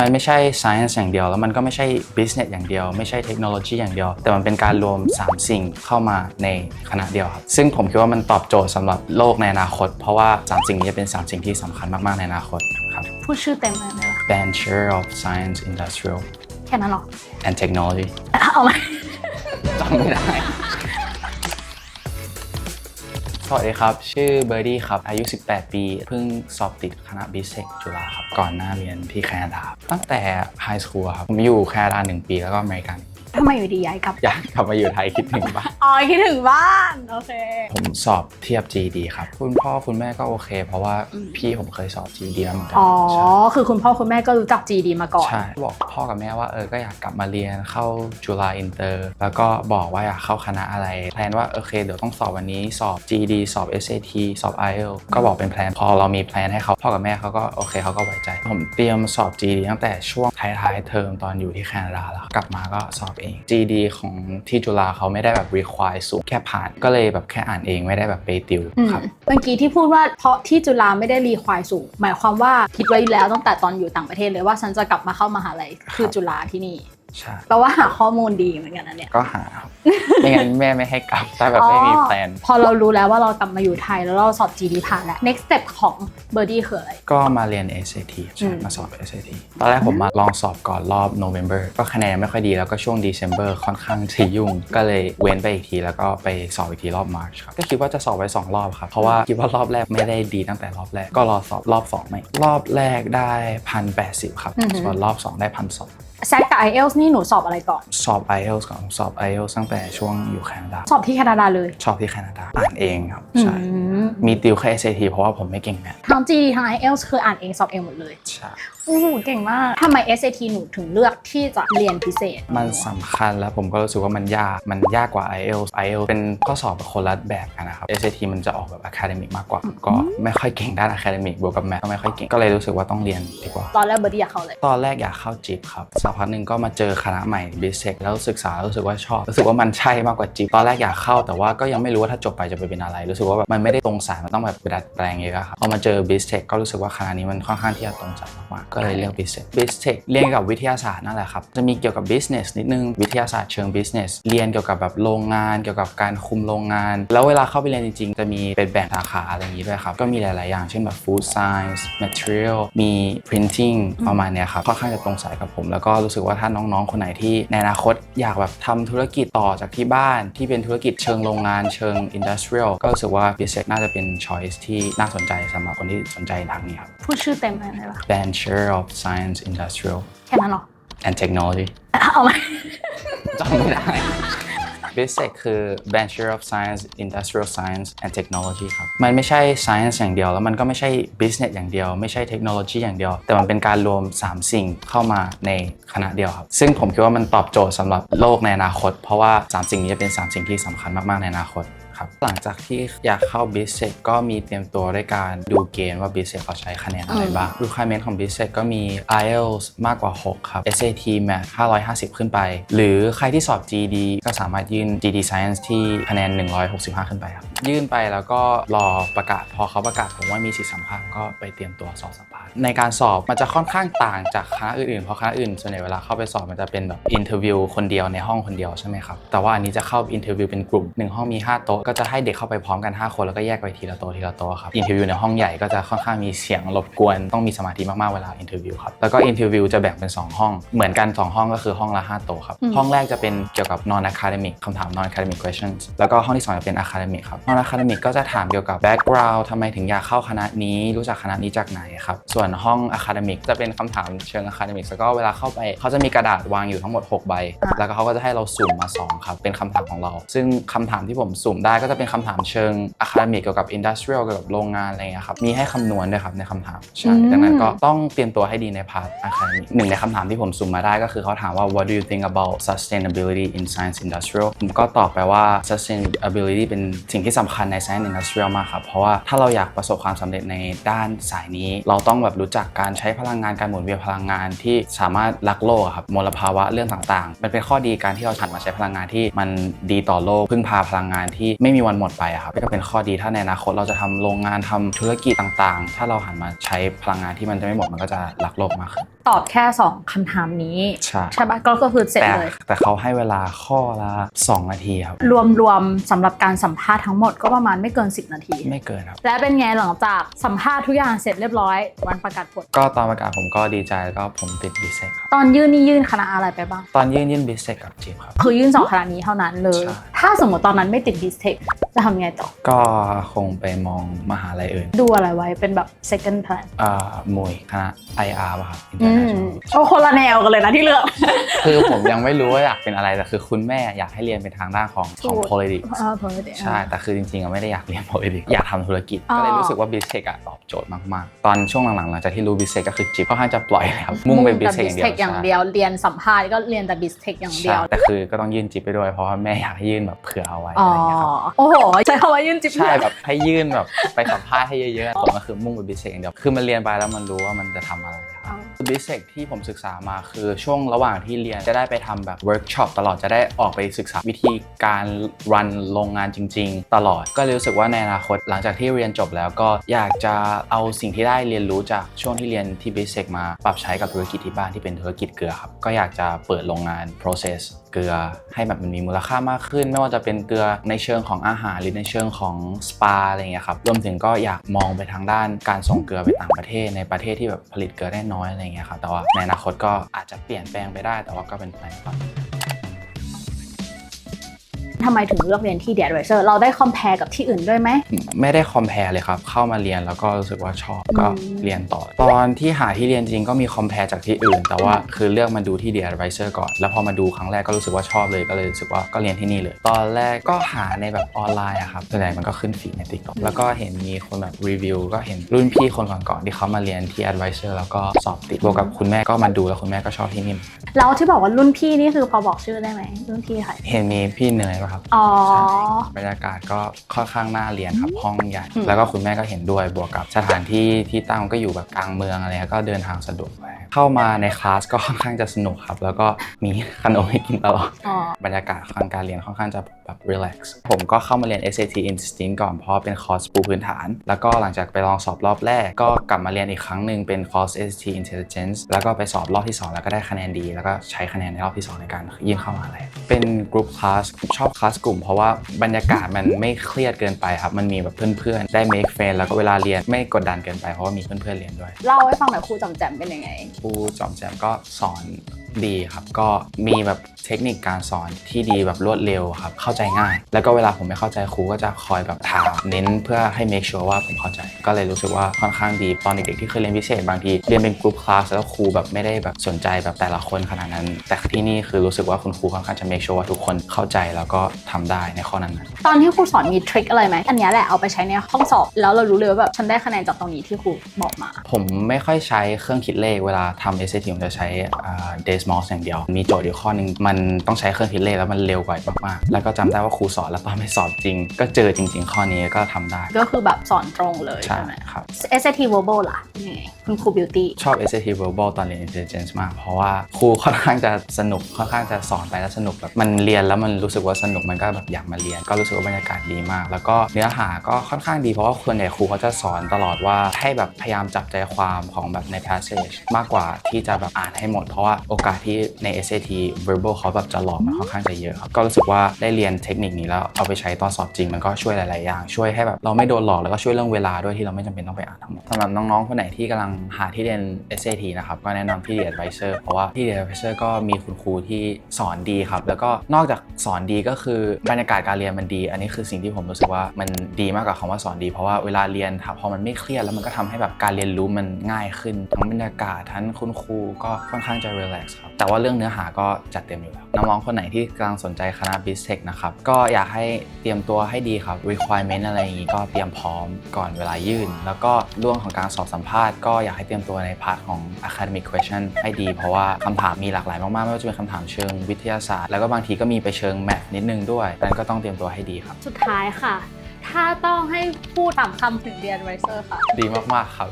มันไม่ใช่ science อย่างเดียว แล้วมันก็ไม่ใช่ business อย่างเดียว ไม่ใช่ technology อย่างเดียว แต่มันเป็นการรวม 3 สิ่งเข้ามาในคณะเดียวครับ ซึ่งผมคิดว่ามันตอบโจทย์สำหรับโลกในอนาคต เพราะว่า 3 สิ่งนี้เป็น 3 สิ่งที่สำคัญมาก ๆ ในอนาคตครับ พูดชื่อเต็มเลยได้ปะ Bachelor of Science Industrial แค่นั้นหรอ and Technology เอาไหมจำไม่ได้ สวัสดีครับ ชื่อเบอร์ดี้ครับ อายุ 18 ปี เพิ่งสอบติดคณะบิเซกจุฬาครับ ก่อนหน้าเรียนที่แคนาดา ตั้งแต่ไฮสคูลครับ ผมอยู่แคนาดา1ปีแล้วก็อเมริกา ทำไมอยู่ดีย้ายกลับ อยากกลับมาอยู่ไทยคิดถึงบ้างอ๋อคิดถึงบ้านโอเค ผมสอบเทียบ GD ครับ คุณพ่อคุณแม่ก็โอเค เพราะว่าพี่ผมเคยสอบ GD แล้วเหมือนกัอ๋อ ใช่คือคุณพ่อคุณแม่ก็รู้จัก GD มาก่อน ใช่บอกพ่อกับแม่ว่าเออก็อยากกลับมาเรียนเข้าจุฬาอินเตอร์ แล้วก็บอกว่าอยากเข้าคณะอะไรแพลนว่าโอเคเดี๋ยวต้องสอบวันนี้สอบ GD สอบ SAT สอบ IELTS ก็บอกเป็นแพลนพอเรามีแพลนให้เขาพ่อกับแม่เขาก็โอเคเขาก็ไว้ใจ ผมเตรียมสอบ GD ตั้งแต่ช่วงท้ายๆเทอมตอนอยู่ที่แคนาดาแล้วกลับมาก็สอบเอง GD ของที่จุฬาเขาไม่ได้แบบ require สูงแค่ผ่านก็เลยแบบแค่อ่านเองไม่ได้แบบไปติวอืมครับเมื่อกี้ที่พูดว่าเพราะที่จุฬาไม่ได้รีควายสูง หมายความว่าคิดไว้แล้วตั้งแต่ตอนอยู่ต่างประเทศเลยว่าฉันจะกลับมาเข้ามหาลัยคือจุฬาที่นี่ ใช่แปลว่าหาข้อมูลดีเหมือนกันนะเนี่ยก็หาครับไม่งั้นแม่ไม่ให้กลับถ้าแบบไม่มีแพลนพอเรารู้แล้วว่าเรากลับมาอยู่ไทยแล้วเราสอบ GD ผ่านแล้ว next step ของ b i r d i e คืออะไรก็มาเรียน SAT ใช่อืมมาสอบ SAT ตอนแรกผมมาลองสอบก่อนรอบ November ก็คะแนนไม่ค่อยดีแล้วก็ช่วง December ค่อนข้างที่ยุ่ง ก็เลยเว้นไปอีกทีแล้วก็ไปสอบอีกทีรอบ March ครับก็คิดว่าจะสอบไป2รอบครับเพราะว่าคิดว่ารอบแรกไม่ได้ดีตั้งแต่รอบแรกก็รอสอบรอบ2ไม่รอบแรกได้พันแปดสิบครับอือหือส่วนรอบ 2 ได้พันสอง แซกกับ IELTS นี่หนูสอบอะไรก่อน สอบ IELTS ก่อนผมสอบ IELTS ตั้งแต่ช่วงอยู่แคนาดา สอบที่แคนาดาเลยชอบที่แคนาดา อ่านเองครับ ใช่ อืม มีติวแค่ SAT เพราะว่าผมไม่เก่งแมททั้ง GD ทั้ง IELTS คืออ่านเองสอบเองหมดเลยใช่โอ้โหเก่งมากทำไม SAT หนูถึงเลือกที่จะเรียนพิเศษ มันสำคัญแล้วผมก็รู้สึกว่ามันยากมันยากกว่า IELTS IELTS เป็นข้อสอบคนละแบบกันนะครับ SAT มันจะออกแบบ academic มากกว่า ก็ไม่ค่อยเก่งด้าน academic บวกกับแมทก็ไม่ค่อยเก่งก็เลยรู้สึกว่าต้องเรียนดีกว่า ตอนแรกเบอร์ดี้อยากเข้าเลย ตอนแรกอยากเข้าจิบครับสักพักหนึ่งก็มาเจอคณะใหม่ b i s e c แล้วศึกษารู้สึกว่าชอบรู้สึกว่ามันใช่มากกว่าจิบตอนแรกอยากเข้าแต่ว่าก็ยังไม่รู้ว่าถ้าจบไปจะไปเป็นอะไร รู้สึกว่าแบบมันไม่ได้ตรงสายมันต้องแบบดัดแปลงเยอะครับพอมาเจอ b i s e c ก็รู้สึกว่าคณะนี้มันค่อนข้างที่จะตรงสายมากๆก็เลยเลือก b i s e c b i s e c เรียนเกี่ยวกับวิทยาศาสตร์นั่นแหละครับจะมีเกี่ยวกับ business นิดนึงวิทยาศาสตร์เชิง business เรียนเกี่ยวกับแบบโรงงาน เกี่ยวกับการคุมโรงงาน แล้วเวลาเข้าไปเรียนจริงๆ จะมีเป็นแบ่งสาขาอะไรอย่างนี้ด้วยครับก็มีหลายๆอย่างเช่นแบบ food science material มี printing ประมาณนี้ครับค่อนข้างจะตรงสายกับผม แล้วก็รู้สึกว่าถ้าน้องๆ คนไหนที่ในอนาคตอยากแบบทำธุรกิจต่อจากที่บ้านที่เป็นธุรกิจเชิงโรงงานเชิง industrial ก็รู้สึกว่า business น่าจะเป็น choice ที่น่าสนใจสำหรับคนที่สนใจทางนี้ครับ พูดชื่อเต็มเลยได้ปะ Bachelor of Science Industrial แค่นั้นหรอ and Technology เอาไหมจำไม่ได้ BISEC คือ Bachelor of Science Industrial Science and Technology ครับ มันไม่ใช่ science อย่างเดียว แล้วมันก็ไม่ใช่ business อย่างเดียว ไม่ใช่เทคโนโลยีอย่างเดียว แต่มันเป็นการรวม 3 สิ่งเข้ามาในคณะเดียวครับ ซึ่งผมคิดว่ามันตอบโจทย์สำหรับโลกในอนาคต เพราะว่า 3 สิ่งนี้จะเป็น 3 สิ่งที่สำคัญมาก ๆ ในอนาคต ครับหลังจากที่อยากเข้า b i s e c ก็มีเตรียมตัวด้วยการดูเกณฑ์ว่า b i s e c เขาใช้คะแนนอะไรบ้าง requirement ของ b i s e c ก็มี IELTS มากกว่า 6 ครับ SAT Math 550 ขึ้นไป หรือใครที่สอบ GD ก็สามารถยื่น GD Science ที่คะแนน 165 ขึ้นไปครับ ยื่นไปแล้วก็รอประกาศพอเขาประกาศผมว่ามีสิทธิสัมภาษณ์ก็ไปเตรียมตัวสอบสัมภาษณ์ในการสอบมันจะค่อนข้างต่างจากคณะอื่นๆเพราะคณะอื่นส่วนใหญ่เวลาเข้าไปสอบมันจะเป็นแบบอินเทอร์วิวคนเดียวในห้องคนเดียวใช่ไหมครับแต่ว่าอันนี้จะเข้าอินเทอร์วิวเป็นกลุ่มหนึ่งห้องมี 5 โต๊ะก็จะให้เด็กเข้าไปพร้อมกัน 5 คนแล้วก็แยกไปทีละโต๊ะทีละโต๊ะครับอินเทอร์วิวในห้องใหญ่ก็จะค่อนข้างมีเสียงรบกวนต้องมีสมาธิมากๆเวลาอินเทอร์วิวครับแล้วก็อินเทอร์วิวจะแบ่งเป็น 2 ห้อง เหมือนกัน 2 ห้องก็คือห้องละ 5 โต๊ะครับอืมห้องแรกจะเป็นเกี่ยวกับ non academic คำถาม non academic questions แล้วก็ห้องที่ 2 จะเป็น academic ครับ non academic ก็จะถามเกี่ยวกับ background ทำไมถึงอยากเข้าคณะนี้รู้จักคณะนี้จากไหนครับส่วนห้อง academic จะเป็นคำถามเชิง academic แล้วก็เวลาเข้าไปเขาจะมีกระดาษวางอยู่ทั้งหมด 6 ใบอะแล้วก็เขาก็จะให้เราสุ่มมา 2 ครับ เป็นคำถามของเรา ซึ่งคำถามที่ผมสุ่มได้ก็จะเป็นคำถามเชิง academic เกี่ยวกับ industrial เกี่ยวกับโรงงานอะไรเงี้ยครับมีให้คำนวณด้วยครับในคำถามใช่ดังนั้นก็ต้องเตรียมตัวให้ดีในพาร์ท academic หนึ่งในคำถามที่ผมสุ่มมาได้ก็คือเขาถามว่า what do you think about sustainability in science industrial ผมก็ตอบไปว่า sustainability เป็นสิ่งที่สำคัญใน science industrial มากครับเพราะว่าถ้าเราอยากประสบความสำเร็จในด้านสายนี้ เราต้องแบบรู้จักการใช้พลังงานการหมุนเวียนพลังงานที่สามารถรักโลกอะครับมลภาวะเรื่องต่างๆ มันเป็นข้อดีการที่เราหันมาใช้พลังงานที่มันดีต่อโลกพึ่งพาพลังงานที่ไไม่มีวันหมดไปอะครับก็เป็นข้อดีถ้าในอนาคตเราจะทำโรงงานทำธุรกิจต่างๆ ถ้าเราหันมาใช้พลังงานที่มันจะไม่หมดมันก็จะรักโลกมากขึ้น ตอบแค่ 2คำถามนี้ใช่ใช่ปะก็ก็คือเสร็จแต่เลย แต่เขาให้เวลาข้อละ 2 นาทีครับ รวมรวมสำหรับการสัมภาษณ์ทั้งหมดก็ประมาณไม่เกิน 10 นาที ไม่เกินครับ และเป็นไงหลังจากสัมภาษณ์ทุกอย่างเสร็จเรียบร้อย วันประกาศผลก็ตอนประกาศผมก็ดีใจแล้วก็ผมติดบิเซกครับตอนยื่นนี่ยื่นคณะอะไรไปบ้างตอนยื่นยื่นบิเซกกับจีบครับคือยื่นสองคณะนี้เท่านั้นเลยใช่ถ้าสมมติตอนนั้นไม่ติดบิสเทคจะทำไงต่อ ก็คงไปมองมหาลัยอื่น ดูอะไรไว้เป็นแบบ second plan อ่ามวยคณะ IR ป่ะครับอืม International โอ้คนละแนวกันเลยนะที่เลือก คือผมยังไม่รู้ว่าอยากเป็นอะไร แต่คือคุณแม่อยากให้เรียนเป็นทางด้านของของ politics เออ politics ใช่ แต่คือจริงๆอะไม่ได้อยากเรียน politics อยากทำธุรกิจ อ๋อ ก็เลยรู้สึกว่า b i s t e c h อะตอบโจทย์มากๆ ตอนช่วงหลังๆหลังจากที่รู้ b i s t e c h ก็คือจิ๊บค่อนข้างจะปล่อยเลยครับมุ่งไป b i s t e c h อย่างเดียวอย่างเดียว เรียนสัมภาษณ์ก็เรียนแต่ business อย่างเดียว ใช่แต่คือก็ต้องยื่นจิ๊บไปด้วย เพราะว่าแม่อยากให้ยื่นแบบเผื่อเอาไว้อ๋ออะไรอย่างเงี้ยครับ โอ้โห ใช้คำว่ายื่นจิ๊บใช่แบบให้ยื่นแบบไปสัมภาษณ์ให้เยอะๆผมก็คือมุ่งไป b i s t e c h อย่างเดียว คือมันเรียนไปแล้วมันรู้ว่ามันจะทำอะไรครั บบิสเซกที่ผมศึกษามาคือช่วงระหว่างที่เรียนจะได้ไปทำแบบเวิร์กช็อปตลอดจะได้ออกไปศึกษาวิธีการรันโรงงานจริง ๆ ตลอดก็เลยรู้สึกว่าในอนาคตหลังจากที่เรียนจบแล้วก็อยากจะเอาสิ่งที่ได้เรียนรู้จากช่วงที่เรียนที่บิสเซกมาปรับใช้กับธุรกิจที่บ้านที่เป็นธุรกิจเกลือครับก็อยากจะเปิดโรงงาน process เกลือ ให้แบบมันมีมูลค่ามากขึ้น ไม่ว่าจะเป็นเกลือในเชิงของอาหารหรือในเชิงของสปาอะไรเงี้ยครับรวมถึงก็อยากมองไปทางด้านการส่งเกลือไปต่างประเทศในประเทศที่แบบผลิตเกลือได้น้อยอะไรเงี้ยครับแต่ว่าในอนาคตก็อาจจะเปลี่ยนแปลงไปได้แต่ว่าก็เป็นแผนครับ ทำไมถึงเลือกเรียนที่ The Advisor เราได้ compare กับที่อื่นด้วยไหม ไม่ได้คอมเพลเลยครับ เข้ามาเรียนแล้วก็รู้สึกว่าชอบก็อืมเรียนต่อ ตอนที่หาที่เรียนจริงก็มีคอมเพลจากที่อื่น แต่ว่าคือเลือกมาดูที่ The Advisor ก่อน แล้วพอมาดูครั้งแรกก็รู้สึกว่าชอบเลยก็เลยรู้สึกว่าก็เรียนที่นี่เลย ตอนแรกก็หาในแบบออนไลน์อะครับส่วนใหญ่มันก็ขึ้นฟีดใน TikTok แล้วก็เห็นมีคนแบบรีวิวก็เห็นรุ่นพี่คนก่อนๆที่เขามาเรียนที่ Advisor แล้วก็สอบติดบวกกับคุณแม่ก็มาดูแล้วคุณแม่ก็ชอบที่นี่แล้วที่บอกว่ารุ่นพี่นี่คือพอบอกชื่อได้ไหมรุ่นพี่ใครเห็นมีพี่เนยป่ะครับอ๋อบรรยากาศก็ค่อนข้างน่าเรียนครับห้องใหญ่อืมแล้วก็คุณแม่ก็เห็นด้วยบวกกับสถานที่ที่ตั้งก็อยู่แบบกลางเมืองอะไรเงี้ยก็เดินทางสะดวกไป เข้ามาในคลาสก็ค่อนข้างจะสนุกครับ แล้วก็มีขนมให้กินตลอด อ๋อ บรรยากาศของการเรียนค่อนข้างจะแบบรีแลกซ์ผมก็เข้ามาเรียน SAT Instinct ก่อนเพราะเป็นคอร์สปูพื้นฐาน แล้วก็หลังจากไปลองสอบรอบแรก ก็กลับมาเรียนอีกครั้งหนึ่งเป็นคอร์ส SAT Intelligence แล้วก็ไปสอบรอบที่ 2 แล้วก็ได้คะแนนดี แล้วก็ใช้คะแนนในรอบที่ 2 ในการยื่นเข้ามหาลัยเป็นกลุ่มคลาสชอบคลาสกลุ่ม เพราะว่าบรรยากาศมันไม่เครียดเกินไปครับมันมีแบบเพื่อนๆได้ make friend แล้วก็เวลาเรียนไม่กดดันเกินไปเพราะว่ามีเพื่อนๆเรียนด้วย เล่าให้ฟังหน่อยครูจำแจมเป็นยังไง ครูจอมแจมก็สอน ดีครับ ก็มีแบบเทคนิคการสอนที่ดีแบบรวดเร็วครับ เข้าใจง่าย แล้วก็เวลาผมไม่เข้าใจครูก็จะคอยแบบถามเน้นเพื่อให้ make sure ว่าผมเข้าใจ ก็เลยรู้สึกว่าค่อนข้างดีตอนเด็กๆที่เคยเรียนพิเศษบางทีเรียนเป็นกลุ่มคลาสแล้วครูแบบไม่ได้แบบสนใจแบบแต่ละคนขนาดนั้น แต่ที่นี่คือรู้สึกว่าคุณครูค่อนข้างจะ make sure ว่าทุกคนเข้าใจแล้วก็ทำได้ในข้อนั้นๆตอนที่ครูสอนมีทริคอะไรไหมอันเนี้ยแหละเอาไปใช้ในห้องสอบแล้วเรารู้เลยว่าแบบฉันได้คะแนนจากตรงนี้ที่ครูบอกมา ผมไม่ค่อยใช้เครื่องคิดเลขเวลาทำ SAT ผมจะใช้อ่า Desmos อย่างเดียว มีโจทย์อยู่ข้อหนึง มันต้องใช้เครื่องคิดเลขแล้วมันเร็วกว่ามากๆ แล้วก็จำได้ว่าครูสอนแล้วตอนไปสอบจริง ก็เจอจริง ๆ ข้อนี้ก็ทำได้ ก็คือแบบสอนตรงเลยใช่ใช่ไหมครับ SAT verbal ล่ะเป็นยังไงคุณครู beauty ชอบ SAT Verbal ตอนเรียน Intelligence มาก เพราะว่าครูค่อนข้างจะสนุกค่อนข้างจะสอนไปแล้วสนุกแบบมันเรียนแล้วมันรู้สึกว่าสนุกมันก็แบบอยากมาเรียน ก็รู้สึกว่าบรรยากาศดีมาก แล้วก็เนื้อหาก็ค่อนข้างดีเพราะว่าคนใหญ่ครูเขาจะสอนตลอดว่าให้แบบพยายามจับใจความของแบบใน passage มากกว่าที่จะแบบอ่านให้หมดเพราะว่าโอกาสที่ใน SAT Verbal เขาแบบจะหลอกมันค่อนข้างจะเยอะครับ ก็รู้สึกว่าได้เรียนเทคนิคนี้แล้วเอาไปใช้ตอนสอบจริงมันก็ช่วยหลาย ๆ อย่าง ช่วยให้แบบเราไม่โดนหลอกแล้วก็ช่วยเรื่องเวลาด้วยที่เราไม่จำเป็นต้องไปอ่านทั้งหมดสำหรับน้อง ๆ คนไหนที่กำลังหาที่เรียน SAT นะครับก็แนะนำที่ The Advisor เพราะว่าที่ The Advisor ก็มีคุณครูที่สอนดีครับแล้วก็นอกจากสอนดีก็คือบรรยากาศการเรียนมันดี อันนี้คือสิ่งที่ผมรู้สึกว่ามันดีมากกว่าคำว่าสอนดี เพราะว่าเวลาเรียนครับพอมันไม่เครียดแล้วมันก็ทำให้แบบการเรียนรู้มันง่ายขึ้นทั้งบรรยากาศทั้งคุณครูก็ค่อนข้างจะ relax ครับ แต่ว่าเรื่องเนื้อหาก็จัดเต็มอยู่แล้ว น้องๆคนไหนที่กำลังสนใจคณะ b i s t e c h นะครับ ก็อยากให้เตรียมตัวให้ดีครับ requirement อะไรอย่างงี้ก็เตรียมพร้อมก่อนเวลายื่น แล้วก็เรื่องของการสอบสัมภาษณ์ก็อยากให้เตรียมตัวในพาร์ทของ academic question ให้ดี เพราะว่าคำถามมีหลากหลายมากๆ ไม่ว่าจะเป็นคำถามเชิงวิทยาศาสตร์ แล้วก็บางทีก็มีไปเชิงแมทนิดนึงด้วยดังนั้นก็ต้องเตรียมตัวให้ดีครับ สุดท้ายค่ะ ถ้าต้องให้พูดสามคำถึง The Advisor ค่ะ ดีมากๆครับ